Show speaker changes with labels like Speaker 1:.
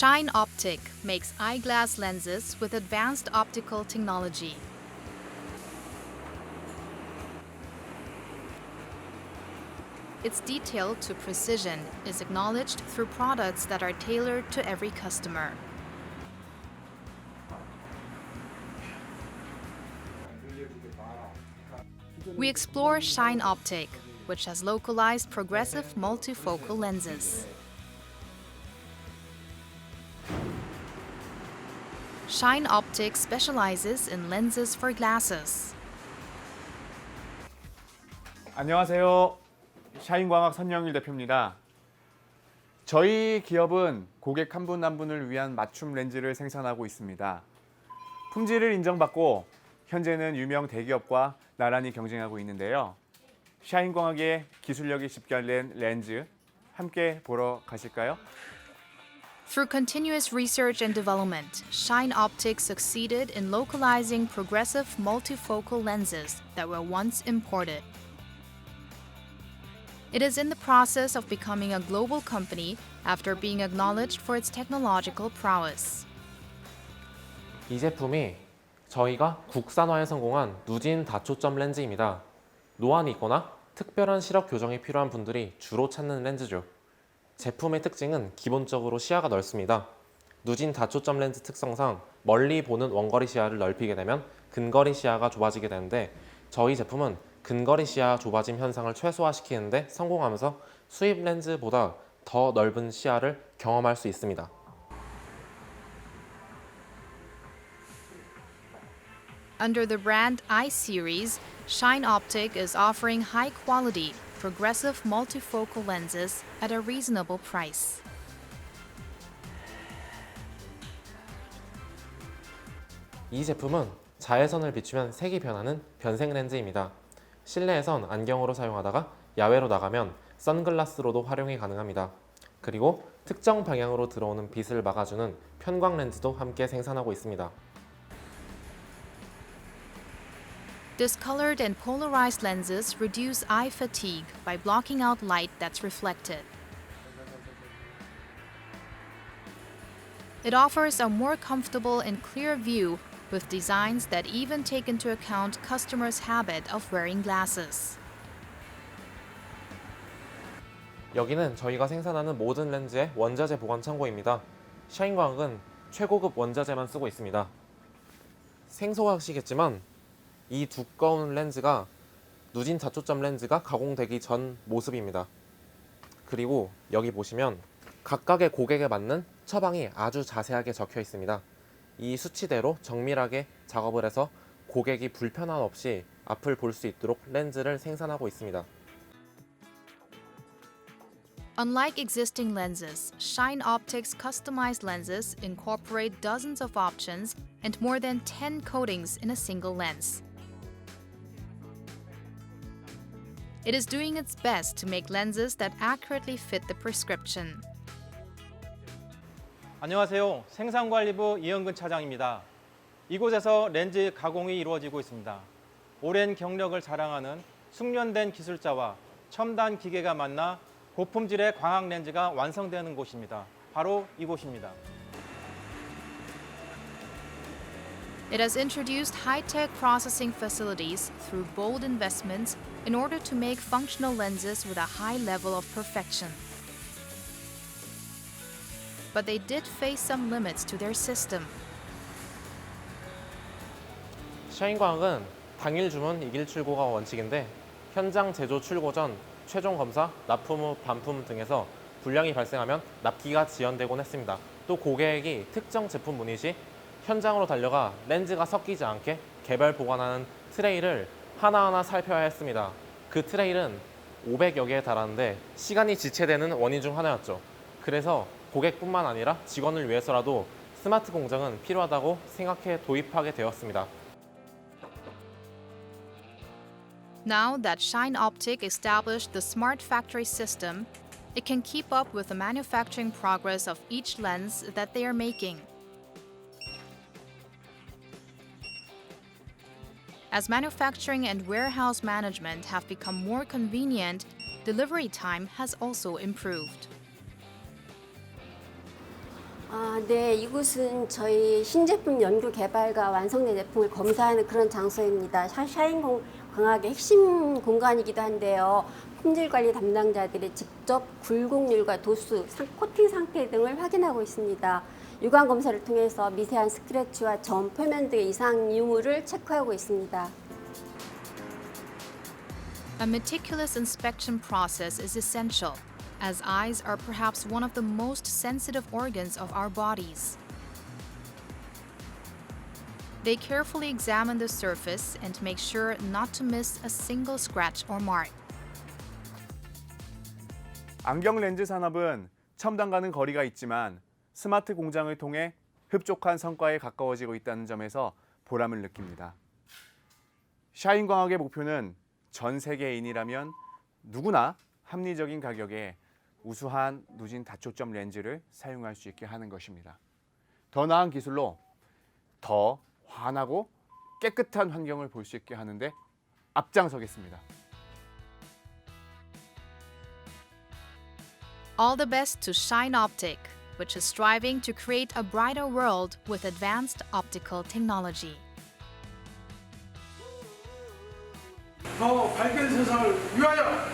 Speaker 1: Shine Optic makes eyeglass lenses with advanced optical technology. Its detail to precision is acknowledged through products that are tailored to every customer. We explore Shine Optic, which has localized progressive multifocal lenses. Shine Optic specializes in lenses for glasses.
Speaker 2: 안녕하세요. 샤인광학 선영일 대표입니다. 저희 기업은 고객 한 분 한 분을 위한 맞춤 렌즈를 생산하고 있습니다. 품질을 인정받고 현재는 유명 대기업과 나란히 경쟁하고 있는데요. 샤인광학의 기술력이 집결된 렌즈 함께 보러 가실까요?
Speaker 1: Through continuous research and development, Shine Optic succeeded in localizing progressive multifocal lenses that were once imported. It is in the process of becoming a global company after being acknowledged for its technological prowess.
Speaker 3: 이 제품이 저희가 국산화에 성공한 누진 다초점 렌즈입니다. 노안이 있거나 특별한 시력 교정이 필요한 분들이 주로 찾는 렌즈죠. 제품의 특징은 기본적으로 시야가 넓습니다. 누진 다초점 렌즈 특성상 멀리 보는 원거리 시야를 넓히게 되면 근거리 시야가 좁아지게 되는데 저희 제품은 근거리 시야 좁아짐 현상을 최소화시키는데 성공하면서 수입 렌즈보다 더 넓은 시야를 경험할 수 있습니다.
Speaker 1: Under the brand I Series, Shine Optic is offering high quality, progressive multifocal lenses at a reasonable price.
Speaker 3: 이 제품은 자외선을 비추면 색이 변하는 변색 렌즈입니다. 실내에선 안경으로 사용하다가 야외로 나가면 선글라스로도 활용이 가능합니다. 그리고 특정 방향으로 들어오는 빛을 막아주는 편광 렌즈도 함께 생산하고 있습니다.
Speaker 1: Discolored and polarized lenses reduce eye fatigue by blocking out light that's reflected. It offers a more comfortable and clear view with designs that even take into account customers' habit of wearing glasses.
Speaker 3: 여기는 저희가 생산하는 모든 렌즈의 원자재 보관 창고입니다. 샤인광학은 최고급 원자재만 쓰고 있습니다. 생소하시겠지만 이 두꺼운 렌즈가 누진 다초점 렌즈가 가공되기 전 모습입니다. 그리고 여기 보시면 각각의 고객에 맞는 처방이 아주 자세하게 적혀 있습니다. 이 수치대로 정밀하게 작업을 해서 고객이 불편함 없이 앞을 볼 수 있도록 렌즈를 생산하고 있습니다.
Speaker 1: Unlike existing lenses, Shine Optics customized lenses incorporate dozens of options and more than 10 coatings in a single lens. It is doing its best to make lenses that accurately fit the prescription.
Speaker 4: 안녕하세요. 생산관리부 이영근 차장입니다. 이곳에서 렌즈 가공이 이루어지고 있습니다. 오랜 경력을 자랑하는 숙련된 기술자와 첨단 기계가 만나 고품질의 광학 렌즈가 완성되는 곳입니다. 바로 이곳입니다.
Speaker 1: It has introduced high tech processing facilities through bold investments in order to make functional lenses with a high level of perfection. But they did face some limits to their system.
Speaker 3: 샤인광학은 당일 주문 이길 출고가 원칙인데 현장 제조 출고 전 최종 검사, 납품 후 반품 등에서 불량이 발생하면 납기가 지연되곤 했습니다. 또 고객이 특정 제품 문의 시 현장으로 달려가 렌즈가 섞이지 않게 개별 보관하는 트레이를 하나하나 살펴야 했습니다. 그 트레이는 500여 개에 달하는데 시간이 지체되는 원인 중 하나였죠. 그래서 고객뿐만 아니라 직원을 위해서라도 스마트 공장은 필요하다고 생각해 도입하게 되었습니다.
Speaker 1: Now that Shine Optic established the smart factory system, it can keep up with the manufacturing progress of each lens that they are making. As manufacturing and warehouse management have become more convenient, delivery time has also improved.
Speaker 5: 아, 네, 이곳은 저희 신제품 연구 개발과 완성된 제품을 검사하는 그런 장소입니다. 샤- 샤인 공- 광학의 핵심 공간이기도 한데요. 품질 관리 담당자들이 직접 굴곡률과 도수, 상- 코팅 상태 등을 확인하고 있습니다. 유관 검사를 통해서 미세한 스크래치와 점, 표면 등의 이상 유무를 체크하고 있습니다.
Speaker 1: A meticulous inspection process is essential, as eyes are perhaps one of the most sensitive organs of our bodies. They carefully examine the surface and make sure not to miss a single scratch or mark.
Speaker 2: 안경 렌즈 산업은 첨단과는 거리가 있지만 스마트 공장을 통해 흡족한 성과에 가까워지고 있다는 점에서 보람을 느낍니다. 샤인 광학의 목표는 전 세계인이라면 누구나 합리적인 가격에 우수한 누진 다초점 렌즈를 사용할 수 있게 하는 것입니다. 더 나은 기술로 더 환하고 깨끗한 환경을 볼 수 있게 하는데 앞장서겠습니다.
Speaker 1: All the best to Shine Optic, which is striving to create a brighter world with advanced optical technology.
Speaker 6: 더 밝은 세상을 위하여